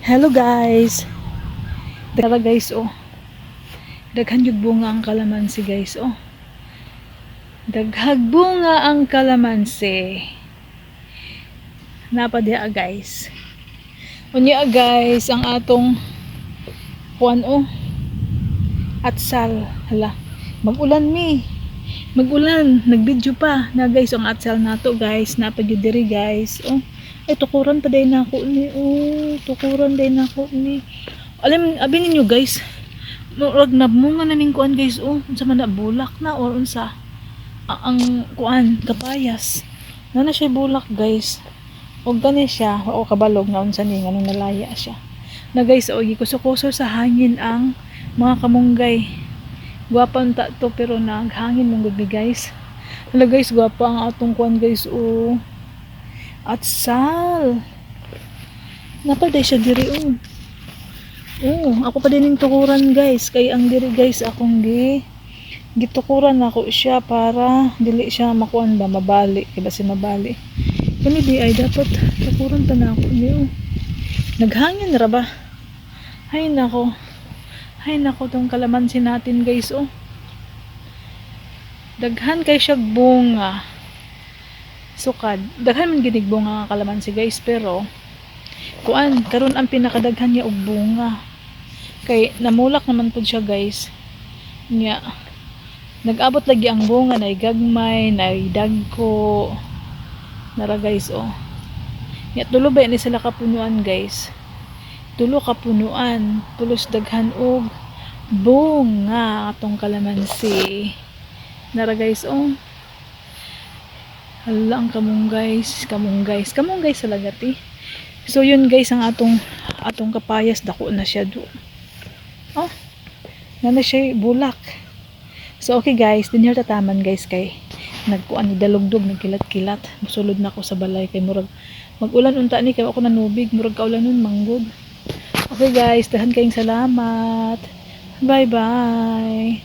Hello guys. Dara guys oh. Daghan yung bunga ang kalamansi guys oh. Daghag bunga ang kalamansi. Napa diha guys. Unya guys ang atong kuan oh. Atsal. Hala. Magulan mi. Magulan. Nagvideo pa. Na guys ang atsal nato guys. Napa gyud diri guys. Oh. Ay, tukuran pa na ako ni. Oh, tukuran na ako ni. Alam, abi ninyo guys. Murag na bunga na ning kuan guys. Oh, unsa man na bulak na or unsa. Ang kuan kapayas. Na na siya bulak guys. Og gani siya, o kabalog na unsa ni nganong nalaya siya. Na guys, o gikuso-kuso sa hangin ang mga kamunggay. Gwapa unta to pero naghangin mong guys. Hala guys, gwapa ang atong kuan guys. Oh. At sal. Napaday siya diri oh. Oh, ako pa din tukuran guys. Kay ang diri guys akong gi gitukuran ako siya para dili siya makuan ba mabali kay basi mabali. Kani di ay dapat tukuran pa na ako niyo. Naghangin ra ba? Hay nako. Hay nako tong kalamansi natin guys oh. Daghan kay siya bunga sukad. Daghan man ginig bunga nga kalamansi guys pero kuan karon ang pinakadaghan niya og bunga. Kay namulak naman pud siya guys. Nya nag-abot lagi ang bunga na gagmay, na dagko. Nara guys oh. Nya tulo ba ni sila kapunuan guys. Tulo kapunuan, tulos daghan og bunga atong kalamansi. Nara guys oh. Hala kamong guys, kamong guys, kamong guys sa lagati. So yun guys ang atong atong kapayas dako na siya do. Oh. Na na siya bulak. So okay guys, din here tataman guys kay nagkuan ni dalugdog nagkilat-kilat. Musulod na ako sa balay kay murag magulan unta ni kay ako nanubig murag kaulan nun manggod. Okay guys, dahan kayong salamat. Bye bye.